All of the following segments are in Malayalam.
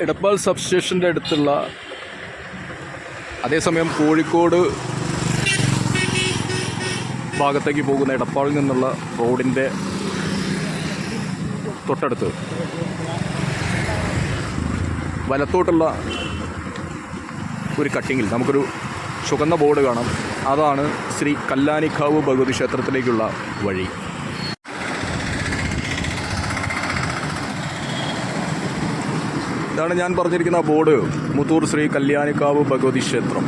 എടപ്പാൾ സബ്സ്റ്റേഷന്റെ അടുത്തുള്ള അതേസമയം കോഴിക്കോട് ഭാഗത്തേക്ക് പോകുന്ന എടപ്പാളിൽ നിന്നുള്ള റോഡിന്റെ തൊട്ടടുത്ത് വലത്തോട്ടുള്ള ഒരു കട്ടിങ്ങിൽ നമുക്കൊരു ചുവന്ന ബോർഡ് കാണാം. അതാണ് ശ്രീ കല്ലാനിക്കാവ് ഭഗവതി ക്ഷേത്രത്തിലേക്കുള്ള വഴി. ഇതാണ് ഞാൻ പറഞ്ഞിരിക്കുന്ന ബോർഡ്. മുത്തൂർ ശ്രീ കല്യാണിക്കാവ് ഭഗവതി ക്ഷേത്രം.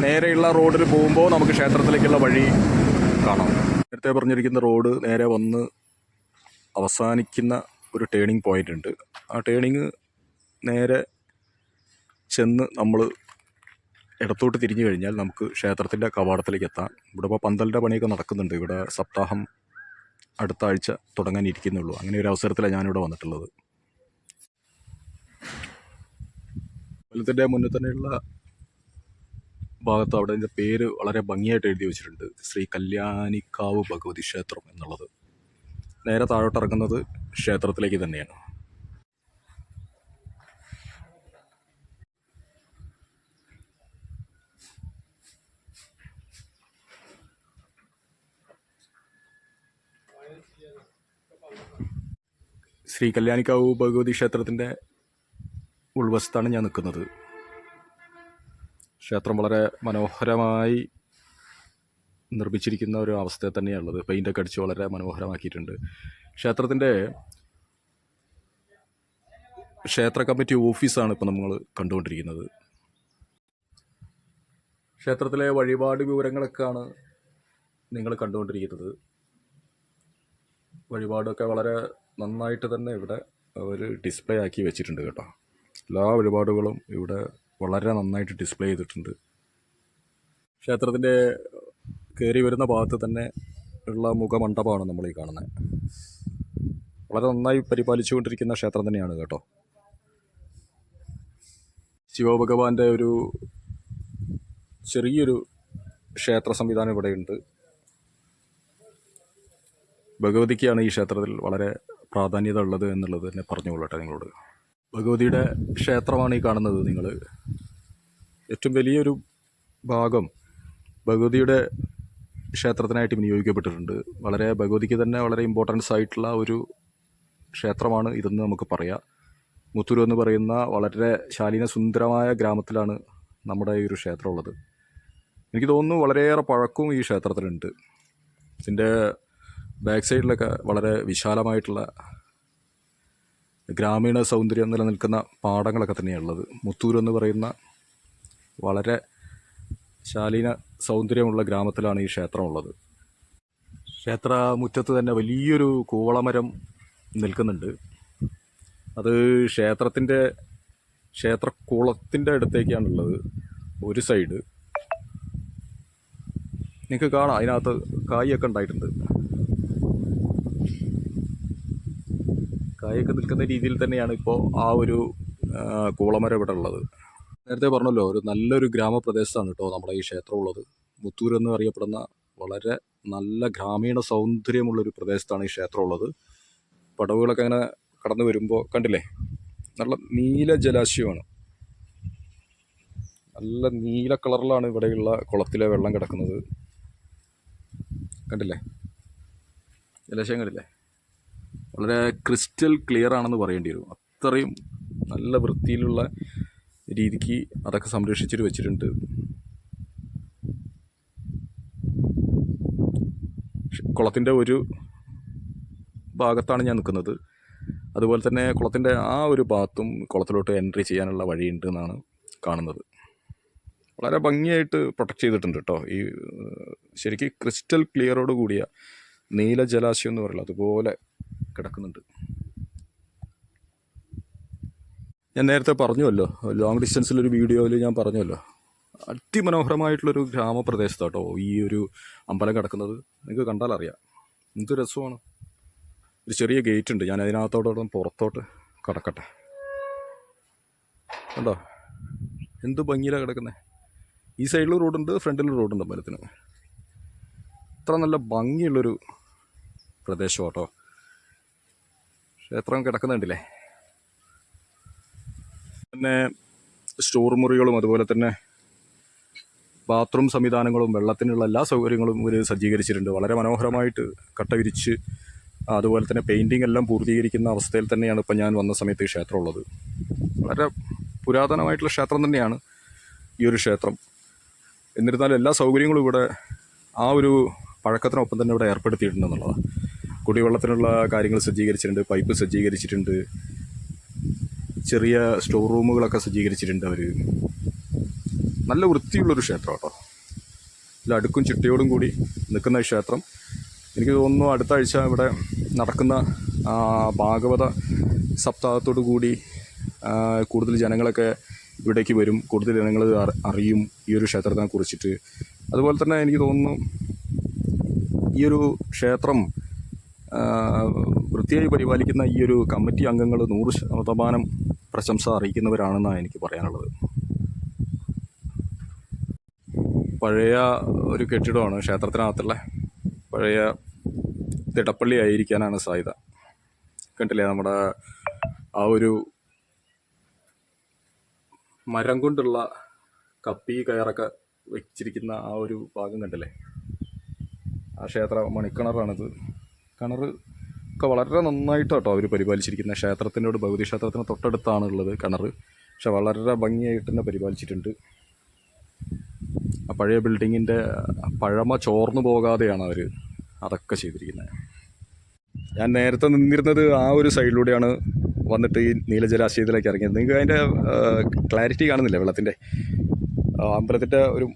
നേരെയുള്ള റോഡിൽ പോകുമ്പോൾ നമുക്ക് ക്ഷേത്രത്തിലേക്കുള്ള വഴി കാണാം. നേരത്തെ പറഞ്ഞിരിക്കുന്ന റോഡ് നേരെ വന്ന് അവസാനിക്കുന്ന ഒരു ടേണിംഗ് പോയിന്റ് ഉണ്ട്. ആ ടേണിങ് നേരെ ചെന്ന് നമ്മൾ ഇടത്തോട്ട് തിരിഞ്ഞു കഴിഞ്ഞാൽ നമുക്ക് ക്ഷേത്രത്തിന്റെ കവാടത്തിലേക്ക് എത്താം. ഇവിടെ ഇപ്പോൾ പന്തലിന്റെ പണിയൊക്കെ നടക്കുന്നുണ്ട്. ഇവിടെ സപ്താഹം അടുത്ത ആഴ്ച തുടങ്ങാനിരിക്കുന്നുള്ളൂ. അങ്ങനെ ഒരു അവസരത്തിലാണ് ഞാനിവിടെ വന്നിട്ടുള്ളത്. അമ്പലത്തിന്റെ മുന്നിൽ തന്നെയുള്ള ഭാഗത്ത് അവിടെ അതിന്റെ പേര് വളരെ ഭംഗിയായിട്ട് എഴുതി വെച്ചിട്ടുണ്ട്. ശ്രീ കല്യാണിക്കാവ് ഭഗവതി ക്ഷേത്രം എന്നുള്ളത്. നേരെ താഴോട്ട് ഇറങ്ങുന്നത് ക്ഷേത്രത്തിലേക്ക് തന്നെയാണ്. ശ്രീ കല്യാണിക്കാവ് ഭഗവതി ക്ഷേത്രത്തിന്റെ ഉൾവശത്താണ് ഞാൻ നിൽക്കുന്നത്. ക്ഷേത്രം വളരെ മനോഹരമായി നിർമ്മിച്ചിരിക്കുന്ന ഒരു അവസ്ഥ തന്നെയാണുള്ളത്. പെയിന്റൊക്കെ അടിച്ച് വളരെ മനോഹരമാക്കിയിട്ടുണ്ട്. ക്ഷേത്രത്തിന്റെ ക്ഷേത്ര കമ്മിറ്റി ഓഫീസാണ് ഇപ്പോൾ നമ്മൾ കണ്ടുകൊണ്ടിരിക്കുന്നത്. ക്ഷേത്രത്തിലെ വഴിപാട് വിവരങ്ങളൊക്കെയാണ് നിങ്ങൾ കണ്ടുകൊണ്ടിരിക്കുന്നത്. വഴിപാടൊക്കെ വളരെ നന്നായിട്ട് തന്നെ ഇവിടെ അവർ ഡിസ്പ്ലേ ആക്കി വെച്ചിട്ടുണ്ട് കേട്ടോ. എല്ലാ വഴിപാടുകളും ഇവിടെ വളരെ നന്നായിട്ട് ഡിസ്പ്ലേ ചെയ്തിട്ടുണ്ട്. ക്ഷേത്രത്തിന്റെ കയറി വരുന്ന ഭാഗത്ത് തന്നെ ഉള്ള മുഖമണ്ഡപമാണ് നമ്മൾ ഈ കാണുന്നത് വളരെ നന്നായി പരിപാലിച്ചുകൊണ്ടിരിക്കുന്ന ക്ഷേത്രം തന്നെയാണ് കേട്ടോ. ശിവഭഗവാന്റെ ഒരു ചെറിയൊരു ക്ഷേത്ര സംവിധാനം ഇവിടെയുണ്ട്. ഭഗവതിക്കാണ് ഈ ക്ഷേത്രത്തിൽ വളരെ പ്രാധാന്യത ഉള്ളത് എന്നുള്ളത് തന്നെ പറഞ്ഞുകൊള്ളട്ടെ നിങ്ങളോട്. ഭഗവതിയുടെ ക്ഷേത്രമാണ് ഈ കാണുന്നത് നിങ്ങൾ. ഏറ്റവും വലിയൊരു ഭാഗം ഭഗവതിയുടെ ക്ഷേത്രത്തിനായിട്ട് വിനിയോഗിക്കപ്പെട്ടിട്ടുണ്ട്. വളരെ ഭഗവതിക്ക് തന്നെ വളരെ ഇമ്പോർട്ടൻസ് ആയിട്ടുള്ള ഒരു ക്ഷേത്രമാണ് ഇതെന്ന് നമുക്ക് പറയാം. മുത്തൂരു എന്ന് പറയുന്ന വളരെ ശാലീന സുന്ദരമായ ഗ്രാമത്തിലാണ് നമ്മുടെ ഈ ഒരു ക്ഷേത്രം ഉള്ളത് എനിക്ക് തോന്നുന്നു വളരെയേറെ പഴക്കവും ഈ ക്ഷേത്രത്തിലുണ്ട്. ഇതിന്റെ ബാക്ക് സൈഡിലൊക്കെ വളരെ വിശാലമായിട്ടുള്ള ഗ്രാമീണ സൗന്ദര്യം നിലനിൽക്കുന്ന പാടങ്ങളൊക്കെ തന്നെയാണ് ഉള്ളത്. മുത്തൂർ എന്ന് പറയുന്ന വളരെ ശാലീന സൗന്ദര്യമുള്ള ഗ്രാമത്തിലാണ് ഈ ക്ഷേത്രമുള്ളത് ക്ഷേത്ര മുറ്റത്ത് തന്നെ വലിയൊരു കൂവളമരം നിൽക്കുന്നുണ്ട്. അത് ക്ഷേത്രത്തിന്റെ ക്ഷേത്രക്കുളത്തിന്റെ അടുത്തേക്കാണുള്ളത് ഒരു സൈഡ്. നിങ്ങൾക്ക് കാണാം അതിനകത്ത് കായൊക്കെ ഉണ്ടായിട്ടുണ്ട്. കായൊക്കെ നിൽക്കുന്ന രീതിയിൽ തന്നെയാണ് ഇപ്പോൾ ആ ഒരു കൂളമരം ഇവിടെ ഉള്ളത്. നേരത്തെ പറഞ്ഞല്ലോ ഒരു നല്ലൊരു ഗ്രാമപ്രദേശത്താണ് കേട്ടോ നമ്മുടെ ഈ ക്ഷേത്രം ഉള്ളത് മുത്തൂർ എന്ന് അറിയപ്പെടുന്ന വളരെ നല്ല ഗ്രാമീണ സൗന്ദര്യമുള്ളൊരു പ്രദേശത്താണ് ഈ ക്ഷേത്രം ഉള്ളത് പടവുകളൊക്കെ അങ്ങനെ കടന്നു വരുമ്പോൾ കണ്ടില്ലേ? നല്ല നീല ജലാശയമാണ്. നല്ല നീല കളറിലാണ് ഇവിടെയുള്ള കുളത്തിലെ വെള്ളം കിടക്കുന്നത്. കണ്ടില്ലേ? ജലാശയം കണ്ടില്ലേ? വളരെ ക്രിസ്റ്റൽ ക്ലിയർ ആണെന്ന് പറയേണ്ടി വരും. അത്രയും നല്ല വൃത്തിയിലുള്ള രീതിക്ക് അതൊക്കെ സംരക്ഷിച്ചിട്ട് വെച്ചിട്ടുണ്ട്. കുളത്തിന്റെ ഒരു ഭാഗത്താണ് ഞാൻ നിൽക്കുന്നത്. അതുപോലെ തന്നെ കുളത്തിന്റെ ആ ഒരു ഭാഗത്തും കുളത്തിലോട്ട് എൻട്രി ചെയ്യാനുള്ള വഴിയുണ്ട് എന്നാണ് കാണുന്നത്. വളരെ ഭംഗിയായിട്ട് പ്രൊട്ടക്റ്റ് ചെയ്തിട്ടുണ്ട് കേട്ടോ. ഈ ശരിക്കും ക്രിസ്റ്റൽ ക്ലിയറോട് കൂടിയ നീല ജലാശയം എന്ന് പറയുന്നത്. അതുപോലെ കിടക്കുന്നുണ്ട്. ഞാൻ നേരത്തെ പറഞ്ഞുവല്ലോ ലോങ് ഡിസ്റ്റൻസിലൊരു വീഡിയോയിൽ ഞാൻ പറഞ്ഞുവല്ലോ. അതിമനോഹരമായിട്ടുള്ളൊരു ഗ്രാമപ്രദേശത്താട്ടോ ഈ ഒരു അമ്പലം കിടക്കുന്നത്. നിങ്ങൾക്ക് കണ്ടാൽ അറിയാം. എന്ത് രസമാണ്. ഒരു ചെറിയ ഗേറ്റ് ഉണ്ട്. ഞാൻ അതിനകത്തോടൊപ്പം പുറത്തോട്ട് കടക്കട്ടെ. കണ്ടോ? എന്ത് ഭംഗിയിലാണ് കിടക്കുന്നത് ഈ സൈഡിൽ റോഡുണ്ട് ഫ്രണ്ടിൽ റോഡുണ്ട് അമ്പലത്തിന്. ഇത്ര നല്ല ഭംഗിയുള്ളൊരു പ്രദേശം കേട്ടോ ക്ഷേത്രം കിടക്കുന്നുണ്ടല്ലേ? പിന്നെ സ്റ്റോർ മുറികളും അതുപോലെ തന്നെ ബാത്റൂം സംവിധാനങ്ങളും വെള്ളത്തിനുള്ള എല്ലാ സൗകര്യങ്ങളും ഇവർ സജ്ജീകരിച്ചിട്ടുണ്ട്. വളരെ മനോഹരമായിട്ട് കട്ട വിരിച്ച് അതുപോലെ തന്നെ പെയിന്റിംഗ് എല്ലാം പൂർത്തീകരിക്കുന്ന അവസ്ഥയിൽ തന്നെയാണ് ഇപ്പം ഞാൻ വന്ന സമയത്ത് ക്ഷേത്രം ഉള്ളത് വളരെ പുരാതനമായിട്ടുള്ള ക്ഷേത്രം തന്നെയാണ് ഈ ഒരു ക്ഷേത്രം. എന്നിരുന്നാലും എല്ലാ സൗകര്യങ്ങളും ഇവിടെ ആ ഒരു പഴക്കത്തിനൊപ്പം തന്നെ ഇവിടെ ഏർപ്പെടുത്തിയിട്ടുണ്ടെന്നുള്ളതാണ് കുടിവെള്ളത്തിനുള്ള കാര്യങ്ങൾ സജ്ജീകരിച്ചിട്ടുണ്ട് പൈപ്പ് സജ്ജീകരിച്ചിട്ടുണ്ട് ചെറിയ സ്റ്റോർ റൂമുകളൊക്കെ സജ്ജീകരിച്ചിട്ടുണ്ട് അവർ നല്ല വൃത്തിയുള്ളൊരു ക്ഷേത്രം കേട്ടോ നല്ല അടുക്കും ചിട്ടയോടും കൂടി നിൽക്കുന്ന ക്ഷേത്രം. എനിക്ക് തോന്നുന്നു അടുത്ത ആഴ്ച ഇവിടെ നടക്കുന്ന ഭാഗവത സപ്താഹത്തോടു കൂടി കൂടുതൽ ജനങ്ങളൊക്കെ ഇവിടേക്ക് വരും. കൂടുതൽ ജനങ്ങൾ അറി- അറിയും ഈ ഒരു ക്ഷേത്രത്തിനെ കുറിച്ചിട്ട്. അതുപോലെ തന്നെ എനിക്ക് തോന്നുന്നു ഈ ഒരു ക്ഷേത്രം വൃത്തിയായി പരിപാലിക്കുന്ന ഈ ഒരു കമ്മിറ്റി അംഗങ്ങൾ നൂറ് ശതമാനം പ്രശംസ അറിയിക്കുന്നവരാണെന്നാണ് എനിക്ക് പറയാനുള്ളത്. പഴയ ഒരു കെട്ടിടമാണ് ക്ഷേത്രത്തിനകത്തുള്ള. പഴയ തിടപ്പള്ളി ആയിരിക്കാനാണ് സാധ്യത. കണ്ടില്ലേ നമ്മുടെ ആ ഒരു മരം കൊണ്ടുള്ള കപ്പി കയറൊക്കെ വെച്ചിരിക്കുന്ന ആ ഒരു ഭാഗം കണ്ടില്ലേ? ആ ക്ഷേത്ര മണിക്കിണറാണിത്. കിണർ ഒക്കെ വളരെ നന്നായിട്ട് കേട്ടോ അവർ പരിപാലിച്ചിരിക്കുന്ന ക്ഷേത്രത്തിനോട് ഭഗവതി ക്ഷേത്രത്തിന് തൊട്ടടുത്താണ് ഉള്ളത് കിണർ. പക്ഷെ വളരെ ഭംഗിയായിട്ട് തന്നെ പരിപാലിച്ചിട്ടുണ്ട്. ആ പഴയ ബിൽഡിങ്ങിന്റെ പഴമ ചോർന്നു പോകാതെയാണ് അവർ അതൊക്കെ ചെയ്തിരിക്കുന്നത്. ഞാൻ നേരത്തെ നിന്നിരുന്നത് ആ ഒരു സൈഡിലൂടെയാണ് വന്നിട്ട് ഈ നീലജലാശയത്തിലേക്ക് ഇറങ്ങിയത്. നിങ്ങൾക്ക് അതിന്റെ ക്ലാരിറ്റി കാണുന്നില്ല വെള്ളത്തിന്റെ? അമ്പലത്തിന്റെ ഒരു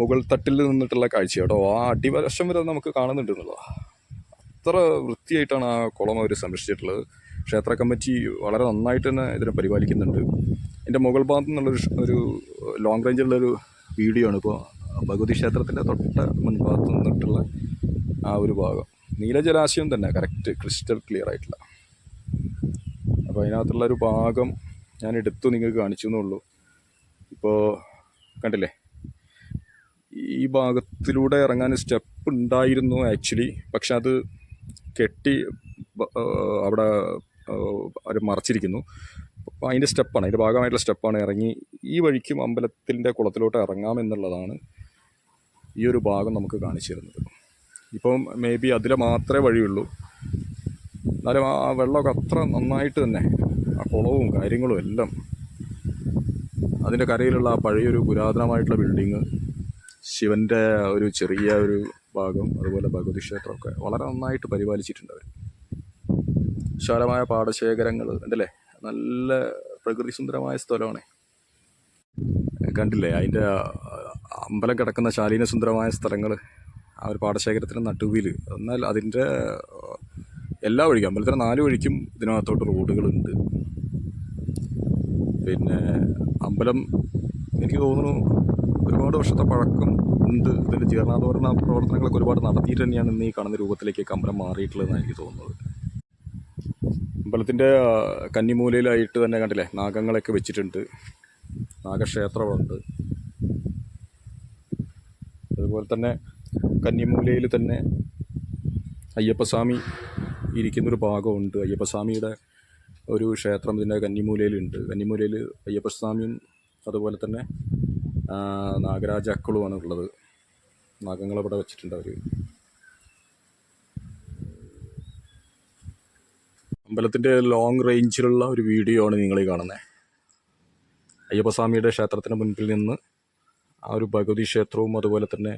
മുകൾ തട്ടിൽ നിന്നിട്ടുള്ള കാഴ്ച കേട്ടോ ആ അടിവശം വരെ നമുക്ക് കാണുന്നുണ്ട് എന്നുള്ളതാണ് അത്ര വൃത്തിയായിട്ടാണ് ആ കുളം അവർ സംരക്ഷിച്ചിട്ടുള്ളത്. ക്ഷേത്ര കമ്മിറ്റി വളരെ നന്നായിട്ട് തന്നെ ഇതിനെ പരിപാലിക്കുന്നുണ്ട്. എന്റെ മുകൾ ഭാഗത്തു നിന്നുള്ളൊരു ഒരു ലോങ് റേഞ്ചിലുള്ളൊരു വീഡിയോ ആണ് ഇപ്പോൾ ഭഗവതി ക്ഷേത്രത്തിന്റെ തൊട്ട മുൻഭാഗത്ത് നിന്നിട്ടുള്ള ആ ഒരു ഭാഗം. നീലജലാശയം തന്നെ കറക്റ്റ് ക്രിസ്റ്റൽ ക്ലിയർ ആയിട്ടുള്ള. അപ്പോൾ അതിനകത്തുള്ള ഒരു ഭാഗം ഞാൻ എടുത്തു നിങ്ങൾക്ക് കാണിച്ചു എന്നുള്ളൂ. ഇപ്പോൾ കണ്ടില്ലേ? ഈ ഭാഗത്തിലൂടെ ഇറങ്ങാൻ സ്റ്റെപ്പ് ഉണ്ടായിരുന്നു ആക്ച്വലി പക്ഷെ അത് കെട്ടി അവിടെ അവർ മറച്ചിരിക്കുന്നു. അതിന്റെ സ്റ്റെപ്പാണ് അതിന്റെ ഭാഗമായിട്ടുള്ള സ്റ്റെപ്പാണ് ഇറങ്ങി ഈ വഴിക്കും അമ്പലത്തിന്റെ കുളത്തിലോട്ട് ഇറങ്ങാമെന്നുള്ളതാണ് ഈ ഒരു ഭാഗം നമുക്ക് കാണിച്ചു തരുന്നത്. ഇപ്പം മേ ബി അതിലെ മാത്രമേ വഴിയുള്ളൂ. എന്നാലും ആ വെള്ളമൊക്കെ അത്ര നന്നായിട്ട് തന്നെ ആ കുളവും കാര്യങ്ങളും എല്ലാം. അതിന്റെ കരയിലുള്ള ആ പഴയൊരു പുരാതനമായിട്ടുള്ള ബിൽഡിങ് ശിവന്റെ ഒരു ചെറിയ ഒരു ഭാഗം അതുപോലെ ഭഗവതി ക്ഷേത്രമൊക്കെ വളരെ നന്നായിട്ട് പരിപാലിച്ചിട്ടുണ്ട് അവർ വിശാലമായ പാടശേഖരങ്ങൾ ഉണ്ടല്ലേ? നല്ല പ്രകൃതി സുന്ദരമായ സ്ഥലമാണ്. കണ്ടില്ലേ? അതിന്റെ അമ്പലം കിടക്കുന്ന ശാലീന സുന്ദരമായ സ്ഥലങ്ങൾ ആ ഒരു പാടശേഖരത്തിന്റെ നടുവിൽ എന്നാൽ അതിന്റെ എല്ലാ വഴിക്കും അമ്പലത്തിന്റെ നാല് വഴിക്കും ഇതിനകത്തോട്ട് റോഡുകളുണ്ട്. പിന്നെ അമ്പലം എനിക്ക് തോന്നുന്നു ഒരുപാട് വർഷത്തെ പഴക്കം ഉണ്ട് ഇതിന്റെ ജീർണാധോരണ പ്രവർത്തനങ്ങളൊക്കെ ഒരുപാട് നടത്തിയിട്ട് തന്നെയാണ് ഇന്ന് ഈ കാണുന്ന രൂപത്തിലേക്ക് അമ്പലം മാറിയിട്ടുള്ളതെന്നാണ് എനിക്ക് തോന്നുന്നത്. അമ്പലത്തിന്റെ കന്നിമൂലയിലായിട്ട് തന്നെ കണ്ടില്ലേ നാഗങ്ങളൊക്കെ വെച്ചിട്ടുണ്ട്. നാഗക്ഷേത്രമുണ്ട്. അതുപോലെ തന്നെ കന്നിമൂലയിൽ തന്നെ അയ്യപ്പസ്വാമി ഇരിക്കുന്നൊരു ഭാഗമുണ്ട്. അയ്യപ്പസ്വാമിയുടെ ഒരു ക്ഷേത്രം ഇതിന്റെ കന്നിമൂലയിലുണ്ട്. കന്നിമൂലയിൽ അയ്യപ്പസ്വാമിയും അതുപോലെ തന്നെ ആ, നാഗരാജാക്കളുമാണ് ഉള്ളത് നാഗങ്ങളവിടെ വെച്ചിട്ടുണ്ട് അവർ അമ്പലത്തിന്റെ ലോങ് റേഞ്ചിലുള്ള ഒരു വീഡിയോ ആണ് നിങ്ങൾ ഈ കാണുന്നത് അയ്യപ്പസ്വാമിയുടെ ക്ഷേത്രത്തിന് മുൻപിൽ നിന്ന് ആ ഒരു ഭഗവതി ക്ഷേത്രവും അതുപോലെ തന്നെ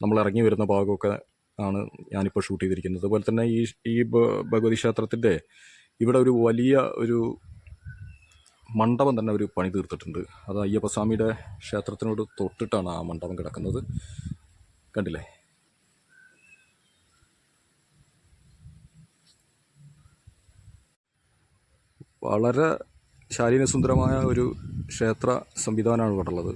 നമ്മൾ ഇറങ്ങി വരുന്ന ഭാഗമൊക്കെ ആണ് ഞാനിപ്പോൾ ഷൂട്ട് ചെയ്തിരിക്കുന്നത്. അതുപോലെ തന്നെ ഈ ഈ ഭഗവതി ക്ഷേത്രത്തിന്റെ ഇവിടെ ഒരു വലിയ ഒരു മണ്ഡപം തന്നെ ഒരു പണി തീർത്തിട്ടുണ്ട് അത് അയ്യപ്പസ്വാമിയുടെ ക്ഷേത്രത്തിനോട് തൊട്ടിട്ടാണ് ആ മണ്ഡപം കിടക്കുന്നത്. കണ്ടില്ലേ? വളരെ ശാലീനസുന്ദരമായ ഒരു ക്ഷേത്ര സംവിധാനമാണ് ഇവിടെ ഉള്ളത്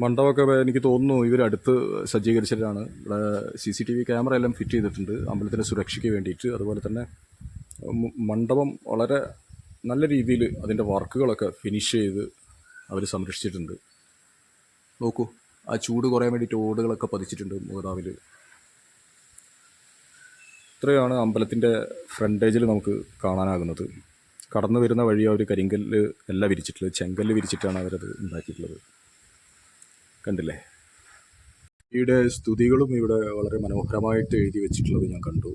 മണ്ഡപമൊക്കെ എനിക്ക് തോന്നുന്നു ഇവരടുത്ത് സജ്ജീകരിച്ചിട്ടാണ്. ഇവിടെ C C T V camera എല്ലാം ഫിറ്റ് ചെയ്തിട്ടുണ്ട്. അമ്പലത്തിന്റെ സുരക്ഷയ്ക്ക് വേണ്ടിയിട്ട്. അതുപോലെ തന്നെ മണ്ഡപം വളരെ നല്ല രീതിയിൽ അതിന്റെ വർക്കുകളൊക്കെ ഫിനിഷ് ചെയ്ത് അവർ സംരക്ഷിച്ചിട്ടുണ്ട്. നോക്കൂ ആ ചൂട് കുറയാൻ വേണ്ടിയിട്ട് ഓടുകളൊക്കെ പതിച്ചിട്ടുണ്ട് മുഖതാവിൽ ഇത്രയാണ് അമ്പലത്തിന്റെ ഫ്രണ്ടേജിൽ നമുക്ക് കാണാനാകുന്നത്. കടന്നു വരുന്ന വഴി അവർ കരിങ്കല്ല് എല്ലാം വിരിച്ചിട്ടുള്ളത്. ചെങ്കല്ല് വിരിച്ചിട്ടാണ് അവരത് ഉണ്ടാക്കിയിട്ടുള്ളത്. കണ്ടില്ലേ? ഇവിടെ സ്തുതികളും ഇവിടെ വളരെ മനോഹരമായിട്ട് എഴുതി വെച്ചിട്ടുള്ളത് ഞാൻ കണ്ടു.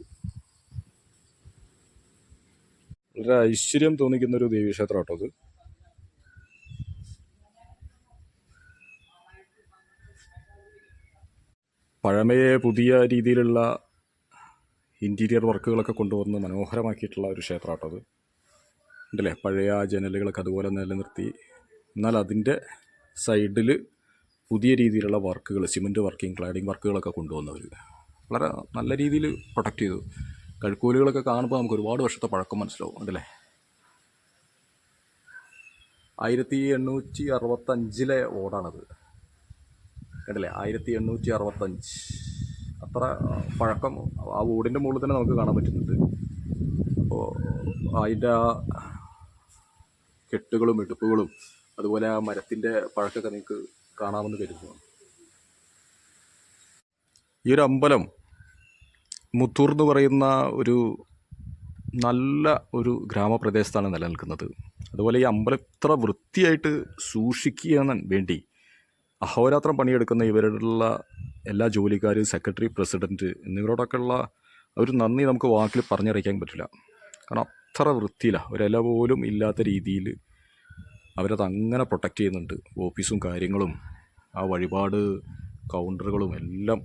വളരെ ഐശ്വര്യം തോന്നിക്കുന്ന ഒരു ദേവീക്ഷേത്രം കേട്ടോ അത്. പഴമയെ പുതിയ രീതിയിലുള്ള ഇന്റീരിയർ വർക്കുകളൊക്കെ കൊണ്ടുവന്ന് മനോഹരമാക്കിയിട്ടുള്ള ഒരു ക്ഷേത്രമാട്ടോ അത്. ഉണ്ടല്ലേ? പഴയ ജനലുകളൊക്കെ അതുപോലെ നിലനിർത്തി. എന്നാൽ അതിന്റെ സൈഡിൽ പുതിയ രീതിയിലുള്ള വർക്കുകൾ സിമന്റ് വർക്കിംഗ് ക്ലാഡിങ് വർക്കുകളൊക്കെ കൊണ്ടുവന്നവർ വളരെ നല്ല രീതിയിൽ പ്രൊട്ടക്റ്റ് ചെയ്തു. കഴുക്കോലുകളൊക്കെ കാണുമ്പോൾ നമുക്ക് ഒരുപാട് വർഷത്തെ പഴക്കം മനസ്സിലാവും ഉണ്ടല്ലേ? ആയിരത്തി എണ്ണൂറ്റി അറുപത്തഞ്ചിലെ ഓടാണത്. കണ്ടില്ലേ? ആയിരത്തി എണ്ണൂറ്റി അറുപത്തഞ്ച് അത്ര പഴക്കം ആ ഓടിന്റെ മുകളിൽ തന്നെ നമുക്ക് കാണാൻ പറ്റുന്നുണ്ട്. അപ്പോൾ അതിന്റെ ആ കെട്ടുകളും എടുപ്പുകളും അതുപോലെ ആ മരത്തിന്റെ പഴക്കമൊക്കെ നിങ്ങൾക്ക് കാണാമെന്ന് കരുതുന്നു. ഈ ഒരു അമ്പലം മുത്തൂർ എന്ന് പറയുന്ന ഒരു നല്ല ഒരു ഗ്രാമപ്രദേശത്താണ് നിലനിൽക്കുന്നത്. അതുപോലെ ഈ അമ്പലം ഇത്ര വൃത്തിയായിട്ട് സൂക്ഷിക്കാൻ വേണ്ടി അഹോരാത്രം പണിയെടുക്കുന്ന ഇവരുടെ എല്ലാ ജോലിക്കാരും സെക്രട്ടറി പ്രസിഡന്റ് എന്നിവരോടൊക്കെയുള്ള ഒരു നന്ദി നമുക്ക് വാക്കിൽ പറഞ്ഞറിയിക്കാൻ പറ്റില്ല. കാരണം അത്ര വൃത്തിയിലാണ് ഒരില പോലും ഇല്ലാത്ത രീതിയിൽ അവരത് അങ്ങനെ പ്രൊട്ടക്റ്റ് ചെയ്യുന്നുണ്ട്. ഓഫീസും കാര്യങ്ങളും ആ വഴിപാട് കൗണ്ടറുകളും എല്ലാം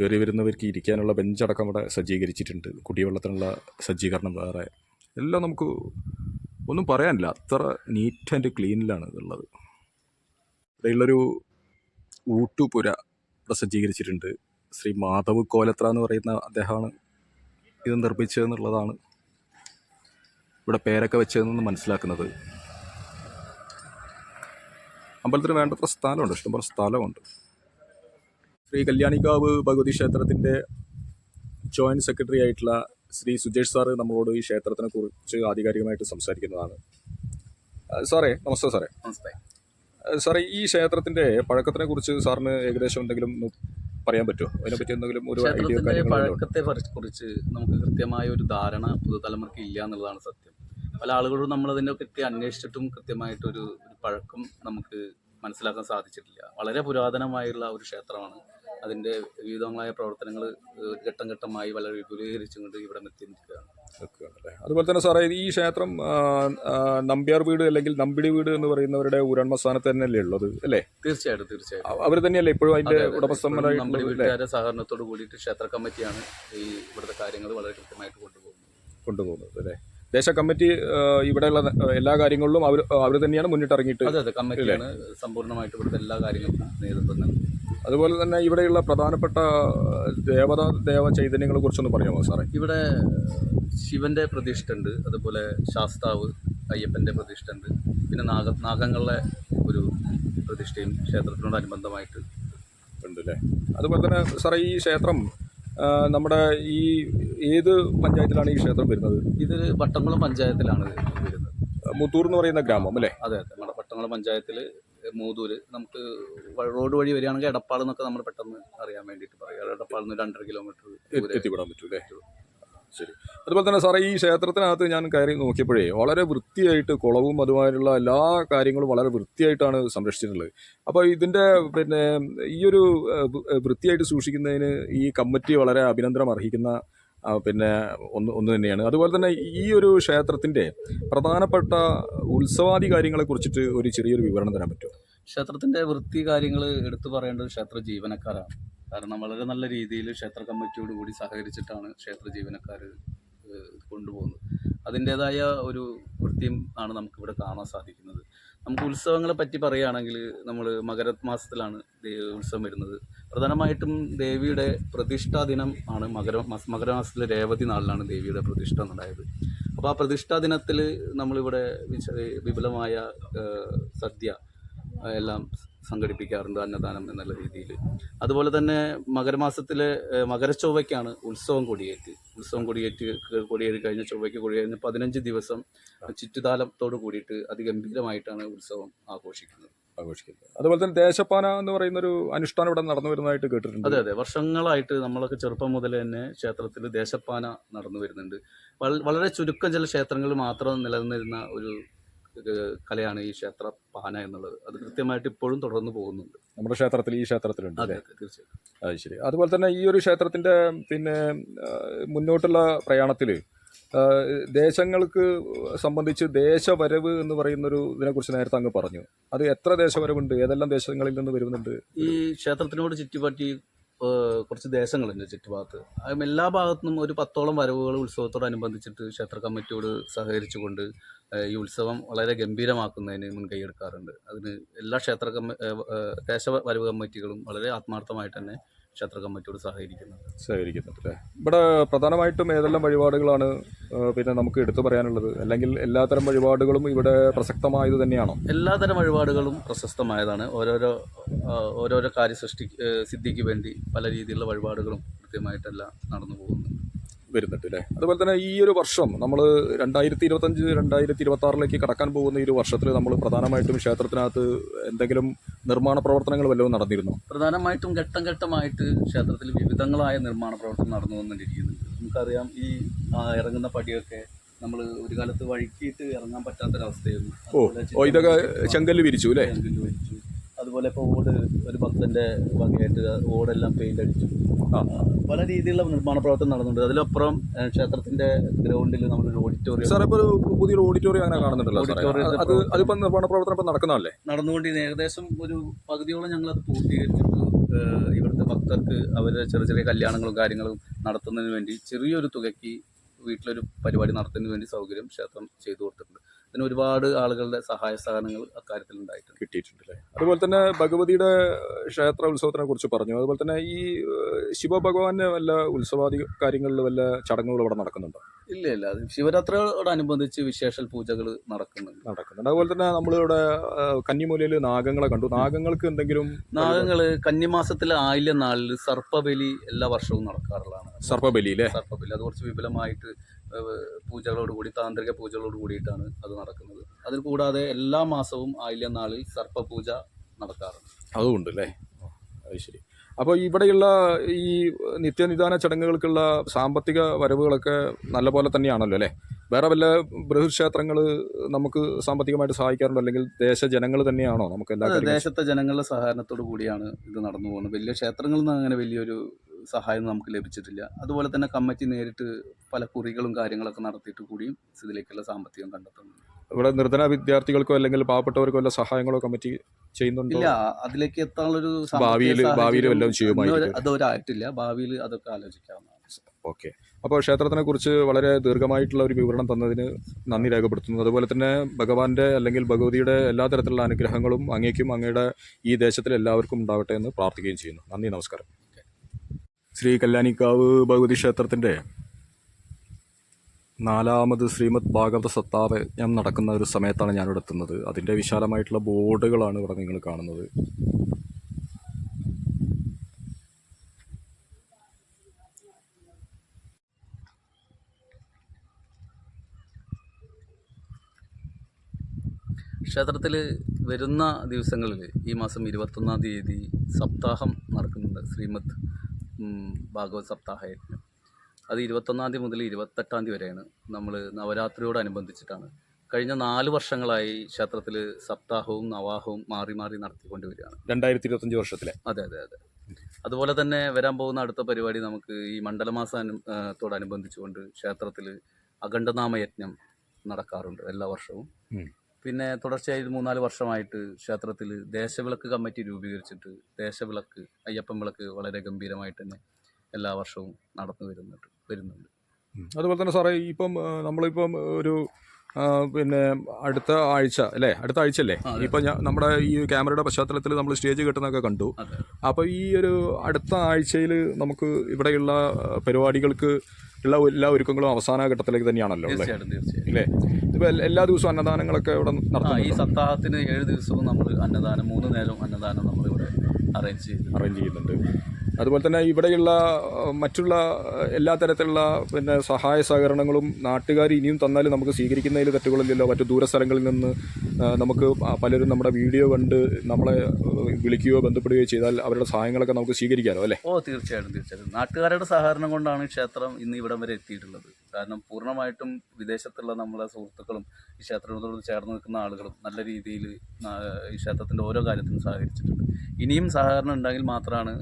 കയറി വരുന്നവർക്ക് ഇരിക്കാനുള്ള ബെഞ്ചടക്കം ഇവിടെ സജ്ജീകരിച്ചിട്ടുണ്ട്. കുടിവെള്ളത്തിനുള്ള സജ്ജീകരണം വേറെ. എല്ലാം നമുക്ക് ഒന്നും പറയാനില്ല. അത്ര നീറ്റ് ആൻഡ് ക്ലീനിലാണ് ഇതുള്ളത് ഇവിടെയുള്ളൊരു ഊട്ടുപുര ഇവിടെ സജ്ജീകരിച്ചിട്ടുണ്ട്. ശ്രീ മാധവ് കോലത്ര എന്ന് പറയുന്ന അദ്ദേഹമാണ് ഇത് നിർമ്മിച്ചതെന്നുള്ളതാണ് ഇവിടെ പേരൊക്കെ വെച്ചതെന്ന് മനസ്സിലാക്കുന്നത്. അമ്പലത്തിന് വേണ്ടത്ര സ്ഥലമുണ്ട്. ഇഷ്ടംപോലെ സ്ഥലമുണ്ട്. ശ്രീ കല്യാണിക്കാവ് ഭഗവതി ക്ഷേത്രത്തിന്റെ ജോയിന്റ് സെക്രട്ടറി ആയിട്ടുള്ള ശ്രീ സുജേഷ് സാറ് നമ്മളോട് ഈ ക്ഷേത്രത്തിനെ കുറിച്ച് ആധികാരികമായിട്ട് സംസാരിക്കുന്നതാണ്. സാറേ നമസ്തേ സാറേ. നമസ്തേ. സാറേ ഈ ക്ഷേത്രത്തിന്റെ പഴക്കത്തിനെ കുറിച്ച് സാറിന് ഏകദേശം എന്തെങ്കിലും പറയാൻ പറ്റുമോ? അതിനെപ്പറ്റി എന്തെങ്കിലും ഒരു ഐഡിയ പഴക്കത്തെ കുറിച്ച് നമുക്ക് കൃത്യമായ ഒരു ധാരണ പുതുതലമുറയ്ക്ക് ഇല്ല എന്നുള്ളതാണ് സത്യം. പല ആളുകളും നമ്മൾ അതിനെ പറ്റി അന്വേഷിച്ചിട്ടും കൃത്യമായിട്ടൊരു ഒരു പഴക്കം നമുക്ക് മനസ്സിലാക്കാൻ സാധിച്ചിട്ടില്ല. വളരെ പുരാതനമായുള്ള ഒരു ക്ഷേത്രമാണ്. അതിന്റെ വിവിധങ്ങളായ പ്രവർത്തനങ്ങൾ ഘട്ടം ഘട്ടമായി വളരെ വിപുലീകരിച്ചുകൊണ്ട് ഇവിടെ എത്തി നിൽക്കുകയാണ് അതുപോലെ തന്നെ സാറേ ഈ ക്ഷേത്രം നമ്പ്യാർ വീട് അല്ലെങ്കിൽ നമ്പിടി വീട് എന്ന് പറയുന്നവരുടെ ഉരൺമ സ്ഥാനത്ത് തന്നെയല്ലേ ഉള്ളത് അല്ലേ? തീർച്ചയായിട്ടും തീർച്ചയായിട്ടും. അവർ തന്നെയല്ലേ ഇപ്പോഴും അതിന്റെ അല്ലേ വീട്ടുകാരുടെ സഹകരണത്തോട് കൂടിയിട്ട് ക്ഷേത്ര കമ്മിറ്റിയാണ് ഈ ഇവിടുത്തെ കാര്യങ്ങൾ വളരെ കൃത്യമായിട്ട് കൊണ്ടുപോകുന്നത്. കൊണ്ടുപോകുന്നത് അല്ലേ? ദേശ കമ്മിറ്റി ഇവിടെയുള്ള എല്ലാ കാര്യങ്ങളിലും അവർ അവർ തന്നെയാണ് മുന്നിട്ടിറങ്ങിയിട്ട് അതെ അതെ. കമ്മിറ്റിയാണ് സമ്പൂർണമായിട്ട് ഇവിടുത്തെ എല്ലാ കാര്യങ്ങളും നേതൃത്വം നൽകുന്നത്. അതുപോലെ തന്നെ ഇവിടെയുള്ള പ്രധാനപ്പെട്ട ദേവത ദേവ ചൈതന്യങ്ങളെ കുറിച്ചൊന്ന് പറയാമോ സാറേ. ഇവിടെ ശിവന്റെ പ്രതിഷ്ഠ ഉണ്ട്. അതുപോലെ ശാസ്താവ് അയ്യപ്പന്റെ പ്രതിഷ്ഠ ഉണ്ട്. പിന്നെ നാഗ നാഗങ്ങളുടെ ഒരു പ്രതിഷ്ഠയും ക്ഷേത്രത്തിനോടനുബന്ധമായിട്ട് ഉണ്ട് അല്ലേ അതുപോലെ തന്നെ സാറേ ഈ ക്ഷേത്രം നമ്മുടെ ഈ ഏത് പഞ്ചായത്തിലാണ് ഈ ക്ഷേത്രം വരുന്നത്? ഇത് വട്ടംകുളം പഞ്ചായത്തിലാണ് വരുന്നത്. മുത്തൂർ എന്ന് പറയുന്ന ഗ്രാമം അല്ലേ? അതെ അതെ. നമ്മുടെ വട്ടംകുളം പഞ്ചായത്തിൽ മൂതൂര് നമുക്ക് റോഡ് വഴി വരികയാണെങ്കിൽ എടപ്പാൾ എന്നൊക്കെ നമ്മൾ പെട്ടെന്ന് അറിയാൻ വേണ്ടിയിട്ട് പറയാം. എടപ്പാളിൽ നിന്ന് രണ്ടര കിലോമീറ്റർ എത്തി- എത്തിപ്പെടാൻ പറ്റും ശരി. അതുപോലെ തന്നെ സാറേ ഈ ക്ഷേത്രത്തിനകത്ത് ഞാൻ കയറി നോക്കിയപ്പോഴേ വളരെ വൃത്തിയായിട്ട് കുളവും അതുമായിട്ടുള്ള എല്ലാ കാര്യങ്ങളും വളരെ വൃത്തിയായിട്ടാണ് സംരക്ഷിച്ചിട്ടുള്ളത്. അപ്പോൾ ഇതിന്റെ പിന്നെ ഈ ഒരു വൃത്തിയായിട്ട് സൂക്ഷിക്കുന്നതിന് ഈ കമ്മിറ്റി വളരെ അഭിനന്ദനം അർഹിക്കുന്ന പിന്നെ ഒന്ന് ഒന്ന് തന്നെയാണ്. അതുപോലെ തന്നെ ഈ ഒരു ക്ഷേത്രത്തിന്റെ പ്രധാനപ്പെട്ട ഉത്സവാദി കാര്യങ്ങളെ കുറിച്ചിട്ട് ഒരു ചെറിയൊരു വിവരണം തരാൻ പറ്റുമോ? ക്ഷേത്രത്തിന്റെ വൃത്തി കാര്യങ്ങൾ എടുത്തു പറയേണ്ടത് ക്ഷേത്ര ജീവനക്കാരാണ്. കാരണം വളരെ നല്ല രീതിയിൽ ക്ഷേത്ര കമ്മിറ്റിയോട് കൂടി സഹകരിച്ചിട്ടാണ് ക്ഷേത്ര ജീവനക്കാർ കൊണ്ടുപോകുന്നത്. അതിന്റേതായ ഒരു വൃത്തിയും ആണ് നമുക്കിവിടെ കാണാൻ സാധിക്കുന്നത്. നമുക്ക് ഉത്സവങ്ങളെ പറ്റി പറയുകയാണെങ്കിൽ നമ്മൾ മകരമാസത്തിലാണ് മാസത്തിലാണ് ഉത്സവം വരുന്നത്. പ്രധാനമായിട്ടും ദേവിയുടെ പ്രതിഷ്ഠാ ദിനം ആണ് മകര മാസ മകരമാസത്തിലെ രേവതി നാളിലാണ് ദേവിയുടെ പ്രതിഷ്ഠ ഉണ്ടായത്. അപ്പോൾ ആ പ്രതിഷ്ഠാ ദിനത്തിൽ നമ്മളിവിടെ വിശ- വിപുലമായ സദ്യ എല്ലാം സംഘടിപ്പിക്കാറുണ്ട് അന്നദാനം എന്നുള്ള രീതിയിൽ. അതുപോലെ തന്നെ മകരമാസത്തിലെ മകരച്ചൊവ്വയ്ക്കാണ് ഉത്സവം കൊടിയേറ്റ്. ഉത്സവം കൊടിയേറ്റ് കൊടിയേറി കഴിഞ്ഞ ചൊവ്വയ്ക്ക് കൊടിയേറിന് പതിനഞ്ച് ദിവസം ചുറ്റുതാലത്തോട് കൂടിയിട്ട് അതിഗംഭീരമായിട്ടാണ് ഉത്സവം ആഘോഷിക്കുന്നത്. ആഘോഷിക്കുന്നത്. അതുപോലെ തന്നെ ദേശപ്പാന എന്ന് പറയുന്ന ഒരു അനുഷ്ഠാനം ഇവിടെ നടന്നു വരുന്നതായിട്ട് കേട്ടിട്ടുണ്ട്. അതെ അതെ. വർഷങ്ങളായിട്ട് നമ്മളൊക്കെ ചെറുപ്പം മുതൽ തന്നെ ക്ഷേത്രത്തിൽ ദേശപ്പാന നടന്നു വരുന്നുണ്ട്. വളരെ ചുരുക്കം ചില ക്ഷേത്രങ്ങളിൽ മാത്രം നിലനിന്നിരുന്ന ഒരു കലയാണ് ഈ ക്ഷേത്ര പാന എന്നുള്ളത്. അത് കൃത്യമായിട്ട് ഇപ്പോഴും തുടർന്ന് പോകുന്നുണ്ട്. നമ്മുടെ ക്ഷേത്രത്തിൽ ഈ ക്ഷേത്രത്തിലുണ്ട് അതെ തീർച്ചയായിട്ടും. അതെ ശരി. അതുപോലെ തന്നെ ഈ ഒരു ക്ഷേത്രത്തിന്റെ പിന്നെ മുന്നോട്ടുള്ള പ്രയാണത്തിൽ ദേശങ്ങൾക്ക് സംബന്ധിച്ച് ദേശവരവ് എന്ന് പറയുന്നൊരു ഇതിനെക്കുറിച്ച് നേരത്തെ അങ്ങ് പറഞ്ഞു. അത് എത്ര ദേശവരവുണ്ട്? ഏതെല്ലാം ദേശങ്ങളിൽ നിന്ന് വരുന്നുണ്ട്? ഈ ക്ഷേത്രത്തിനോട് ചുറ്റിപ്പറ്റി ഏഹ്, കുറച്ച് ദേശങ്ങളുണ്ട് ചുറ്റുഭാഗത്ത്. എല്ലാ ഭാഗത്തുനിന്നും ഒരു പത്തോളം വരവുകൾ ഉത്സവത്തോടനുബന്ധിച്ചിട്ട് ക്ഷേത്ര കമ്മിറ്റിയോട് സഹകരിച്ചുകൊണ്ട് ഈ ഉത്സവം വളരെ ഗംഭീരമാക്കുന്നതിന് മുൻകൈ എടുക്കാറുണ്ട് അതിന് എല്ലാ ക്ഷേത്ര കമ്മ ദേശ വരവ് കമ്മിറ്റികളും വളരെ ആത്മാർത്ഥമായിട്ട് തന്നെ ക്ഷേത്ര കമ്മിറ്റിയോട് സഹകരിക്കുന്നത്. സഹകരിക്കുന്നുണ്ട് അല്ലേ? ഇവിടെ പ്രധാനമായിട്ടും ഏതെല്ലാം വഴിപാടുകളാണ് പിന്നെ നമുക്ക് എടുത്തു പറയാനുള്ളത്? അല്ലെങ്കിൽ എല്ലാത്തരം വഴിപാടുകളും ഇവിടെ പ്രസക്തമായത് തന്നെയാണോ? എല്ലാത്തരം വഴിപാടുകളും പ്രശസ്തമായതാണ്. ഓരോരോ ഓരോരോ കാര്യ സൃഷ്ടി സിദ്ധിക്ക് വേണ്ടി പല രീതിയിലുള്ള വഴിപാടുകളും കൃത്യമായിട്ടെല്ലാം നടന്നു പോകുന്നുണ്ട് വരുന്നുണ്ട് അല്ലേ അതുപോലെ തന്നെ ഈ ഒരു വർഷം നമ്മൾ രണ്ടായിരത്തി ഇരുപത്തഞ്ച് രണ്ടായിരത്തി ഇരുപത്തി ആറിലേക്ക് കടക്കാൻ പോകുന്ന ഈ ഒരു വർഷത്തിൽ നമ്മൾ പ്രധാനമായിട്ടും ക്ഷേത്രത്തിനകത്ത് എന്തെങ്കിലും നിർമ്മാണ പ്രവർത്തനങ്ങൾ വല്ലതും നടന്നിരുന്നു? പ്രധാനമായിട്ടും ഘട്ടം ഘട്ടമായിട്ട് ക്ഷേത്രത്തിൽ വിവിധങ്ങളായ നിർമ്മാണ പ്രവർത്തനം നടന്നു വന്നിരിക്കുന്നുണ്ട്. നമുക്കറിയാം ഈ ഇറങ്ങുന്ന പടിയൊക്കെ നമ്മൾ ഒരു കാലത്ത് വഴുക്കിയിട്ട് ഇറങ്ങാൻ പറ്റാത്തൊരവസ്ഥയായിരുന്നു. ഓ ഇതൊക്കെ ചെങ്കല്ല് വിരിച്ചു അല്ലേ ചെങ്കല്ല് വലിച്ചു. അതുപോലെ ഇപ്പോൾ ഓട് ഒരു ഭക്തന്റെ വകയായിട്ട് ഓടെല്ലാം പെയിന്റ് അടിച്ചു. പല രീതിയിലുള്ള നിർമ്മാണ പ്രവർത്തനം നടന്നുണ്ട് അതിലപ്പുറം ക്ഷേത്രത്തിന്റെ ഗ്രൗണ്ടിൽ നമ്മളൊരു ഓഡിറ്റോറിയം സാർ ഇപ്പോൾ ഒരു പുതിയൊരു ഓഡിറ്റോറിയം അങ്ങനെ കാണുന്നുണ്ടല്ലോ ഓഡിറ്റോറിയം അത് അതിപ്പോൾ നിർമ്മാണ പ്രവർത്തനം ഇപ്പോൾ നടക്കുന്നതല്ലേ? നടന്നുകൊണ്ടിരുന്ന ഏകദേശം ഒരു പകുതിയോളം ഞങ്ങളത് പൂർത്തീകരിച്ചിട്ട് ഏഹ്, ഇവിടുത്തെ ഭക്തർക്ക് അവരുടെ ചെറിയ ചെറിയ കല്യാണങ്ങളും കാര്യങ്ങളും നടത്തുന്നതിന് വേണ്ടി ചെറിയൊരു തുകയ്ക്ക് വീട്ടിലൊരു പരിപാടി നടത്തുന്നതിന് വേണ്ടി സൗകര്യം ക്ഷേത്രം ചെയ്തു കൊടുത്തിട്ടുണ്ട്. അതിന് ഒരുപാട് ആളുകളുടെ സഹായ സഹകരണങ്ങൾ അക്കാര്യത്തിൽ ഉണ്ടായിട്ടുണ്ട്. കിട്ടിയിട്ടുണ്ടല്ലേ? അതുപോലെ തന്നെ ഭഗവതിയുടെ ക്ഷേത്ര ഉത്സവത്തിനെ കുറിച്ച് പറഞ്ഞു. അതുപോലെ തന്നെ ഈ ശിവഭഗവാന്റെ വല്ല ഉത്സവാദി കാര്യങ്ങളിൽ വല്ല ചടങ്ങുകൾ ഇവിടെ നടക്കുന്നുണ്ടോ? ഇല്ല ഇല്ല. ശിവരാത്രിയോടനുബന്ധിച്ച് വിശേഷൽ പൂജകൾ നടക്കുന്നുണ്ട്. നടക്കുന്നുണ്ട്. അതുപോലെ തന്നെ നമ്മളിവിടെ ഇവിടെ കന്നിമൂലയിൽ നാഗങ്ങളെ കണ്ടു. നാഗങ്ങൾക്ക് എന്തെങ്കിലും നാഗങ്ങൾ കന്നിമാസത്തിലെ ആയില്യ നാളിൽ സർപ്പബലി എല്ലാ വർഷവും നടക്കാറുള്ളതാണ്. സർപ്പബലി അല്ലേ സർപ്പബലി. അത് കുറച്ച് വിപുലമായിട്ട് പൂജകളോടുകൂടി താന്ത്രിക പൂജകളോട് കൂടിയിട്ടാണ് അത് നടക്കുന്നത്. അതിൽ കൂടാതെ എല്ലാ മാസവും ആയില്യ നാളിൽ സർപ്പപൂജ നടക്കാറുണ്ട്. അതുകൊണ്ട് അല്ലേ അത് ശരി. അപ്പോൾ ഇവിടെയുള്ള ഈ നിത്യനിദാന ചടങ്ങുകൾക്കുള്ള സാമ്പത്തിക വരവുകളൊക്കെ നല്ല പോലെ തന്നെയാണല്ലോ അല്ലേ? വേറെ വല്ല ബൃഹക്ഷേത്രങ്ങൾ നമുക്ക് സാമ്പത്തികമായിട്ട് സഹായിക്കാറുണ്ട്? അല്ലെങ്കിൽ ദേശ ജനങ്ങൾ തന്നെയാണോ നമുക്ക് എല്ലാ ദേശത്തെ ജനങ്ങളുടെ സഹകരണത്തോടു കൂടിയാണ് ഇത് നടന്നു പോകുന്നത്. വലിയ ക്ഷേത്രങ്ങളിൽ നിന്ന് അങ്ങനെ വലിയൊരു സഹായം നമുക്ക് ലഭിച്ചിട്ടില്ല. അതുപോലെ തന്നെ കമ്മിറ്റി നേരിട്ട് പല കുറികളും കാര്യങ്ങളൊക്കെ നടത്തിയിട്ട് കൂടിയും ഇതിലേക്കുള്ള സാമ്പത്തികം കണ്ടെത്തുന്നുണ്ട്. ഇവിടെ നിർധന വിദ്യാർത്ഥികൾക്കോ അല്ലെങ്കിൽ പാവപ്പെട്ടവർക്കോ വല്ല സഹായങ്ങളോ കമ്മിറ്റി ചെയ്യുന്നുണ്ടോ? ഇല്ല അതിലേക്ക് എത്താനുള്ളൊരു ഭാവിയിൽ ഭാവിയിൽ വല്ലതും ചെയ്യുമായിരിക്കും. അതൊരായിട്ടില്ല. ഭാവിയിൽ അതൊക്കെ ആലോചിക്കാവുന്നതാണ്. ഓക്കെ. അപ്പോൾ ക്ഷേത്രത്തിനെ കുറിച്ച് വളരെ ദീർഘമായിട്ടുള്ള ഒരു വിവരണം തന്നതിന് നന്ദി രേഖപ്പെടുത്തുന്നു. അതുപോലെ തന്നെ ഭഗവാന്റെ അല്ലെങ്കിൽ ഭഗവതിയുടെ എല്ലാ തരത്തിലുള്ള അനുഗ്രഹങ്ങളും അങ്ങേക്കും അങ്ങയുടെ ഈ ദേശത്തിലെ എല്ലാവർക്കും ഉണ്ടാവട്ടെ എന്ന് പ്രാർത്ഥിക്കുകയും ചെയ്യുന്നു. നന്ദി നമസ്കാരം. ശ്രീ കല്യാണിക്കാവ് ഭഗവതി ക്ഷേത്രത്തിന്റെ നാലാമത് ശ്രീമദ് ഭാഗവത സത്താപയജ്ഞം നടക്കുന്ന ഒരു സമയത്താണ് ഞാനിവിടെ എത്തുന്നത്. അതിന്റെ വിശാലമായിട്ടുള്ള ബോർഡുകളാണ് ഇവിടെ നിങ്ങൾ കാണുന്നത്. ക്ഷേത്രത്തിൽ വരുന്ന ദിവസങ്ങളിൽ ഈ മാസം ഇരുപത്തൊന്നാം തീയതി സപ്താഹം നടക്കുന്നുണ്ട് ശ്രീമദ് ഭാഗവത് സപ്താഹ യജ്ഞം അത് ഇരുപത്തൊന്നാം തീയതി മുതൽ ഇരുപത്തെട്ടാം തീയതി വരെയാണ് നമ്മൾ നവരാത്രിയോടനുബന്ധിച്ചിട്ടാണ്. കഴിഞ്ഞ നാല് വർഷങ്ങളായി ക്ഷേത്രത്തിൽ സപ്താഹവും നവാഹവും മാറി മാറി നടത്തിക്കൊണ്ട് വരികയാണ്. രണ്ടായിരത്തി ഇരുപത്തഞ്ച് വർഷത്തിലെ. അതെ അതെ അതെ. അതുപോലെ തന്നെ വരാൻ പോകുന്ന അടുത്ത പരിപാടി നമുക്ക് ഈ മണ്ഡലമാസത്തോടനുബന്ധിച്ചുകൊണ്ട് ക്ഷേത്രത്തിൽ അഖണ്ഡനാമയജ്ഞം നടക്കാറുണ്ട് എല്ലാ വർഷവും. പിന്നെ തുടർച്ചയായി മൂന്നാൽ വർഷമായിട്ട് ക്ഷേത്രത്തിൽ ദേശവിളക്ക് കമ്മിറ്റി രൂപീകരിച്ചിട്ട് ദേശവിളക്ക് അയ്യപ്പൻ വിളക്ക് വളരെ ഗംഭീരമായിട്ട് തന്നെ എല്ലാ വർഷവും നടന്നു വരുന്നുണ്ട് വരുന്നുണ്ട്. അതുപോലെ തന്നെ സാറേ ഇപ്പം നമ്മളിപ്പം ഒരു പിന്നെ അടുത്ത ആഴ്ച അല്ലേ? അടുത്ത ആഴ്ച അല്ലേ ഇപ്പൊ ഇപ്പം ഞാൻ നമ്മുടെ ഈ ക്യാമറയുടെ പശ്ചാത്തലത്തിൽ നമ്മൾ സ്റ്റേജ് കെട്ടുന്നൊക്കെ കണ്ടു. അപ്പൊ അപ്പോൾ ഈ ഒരു അടുത്ത ആഴ്ചയിൽ നമുക്ക് ഇവിടെയുള്ള പരിപാടികൾക്ക് ഉള്ള എല്ലാ ഒരുക്കങ്ങളും അവസാന ഘട്ടത്തിലേക്ക് തന്നെയാണല്ലോ തീർച്ചയായിട്ടും തീർച്ചയായിട്ടും. എല്ലാ ദിവസവും അന്നദാനങ്ങളൊക്കെ ഇവിടെ നടത്തും ഈ സപ്താഹത്തിന് ഏഴ് ദിവസവും നമ്മൾ അന്നദാനം മൂന്ന് നേരം അന്നദാനം നമ്മൾ ഇവിടെ അറേഞ്ച് അറേഞ്ച് ചെയ്യുന്നുണ്ട്. അതുപോലെ തന്നെ ഇവിടെയുള്ള മറ്റുള്ള എല്ലാ തരത്തിലുള്ള പിന്നെ സഹായ സഹകരണങ്ങളും നാട്ടുകാർ ഇനിയും തന്നാൽ നമുക്ക് സ്വീകരിക്കുന്നതിൽ തെറ്റുകളില്ലല്ലോ മറ്റു ദൂരസ്ഥലങ്ങളിൽ നിന്ന് നമുക്ക് പലരും നമ്മുടെ വീഡിയോ കണ്ട് നമ്മളെ വിളിക്കുകയോ ബന്ധപ്പെടുകയോ ചെയ്താൽ അവരുടെ സഹായങ്ങളൊക്കെ നമുക്ക് സ്വീകരിക്കാമല്ലോ അല്ലേ? ഓ തീർച്ചയായിട്ടും തീർച്ചയായിട്ടും. നാട്ടുകാരുടെ സഹകരണം കൊണ്ടാണ് ക്ഷേത്രം ഇന്ന് ഇവിടം വരെ എത്തിയിട്ടുള്ളത്. കാരണം പൂർണമായിട്ടും വിദേശത്തുള്ള നമ്മളെ സുഹൃത്തുക്കളും ഈ ക്ഷേത്രത്തോട് ചേർന്ന് നിൽക്കുന്ന ആളുകളും നല്ല രീതിയിൽ ഈ ക്ഷേത്രത്തിന്റെ ഓരോ കാര്യത്തിനും സഹകരിച്ചിട്ടുണ്ട്. ഇനിയും സഹകരണം ഉണ്ടെങ്കിൽ മാത്രമാണ്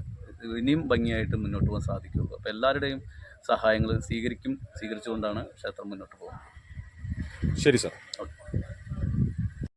ഇനിയും ഭംഗിയായിട്ട് മുന്നോട്ട് പോകാൻ സാധിക്കുകയുള്ളൂ. അപ്പോൾ എല്ലാവരുടെയും സഹായങ്ങൾ സ്വീകരിക്കും സ്വീകരിച്ചുകൊണ്ടാണ് ക്ഷേത്രം മുന്നോട്ട് പോകുന്നത്. ശരി സാർ. ഓക്കെ.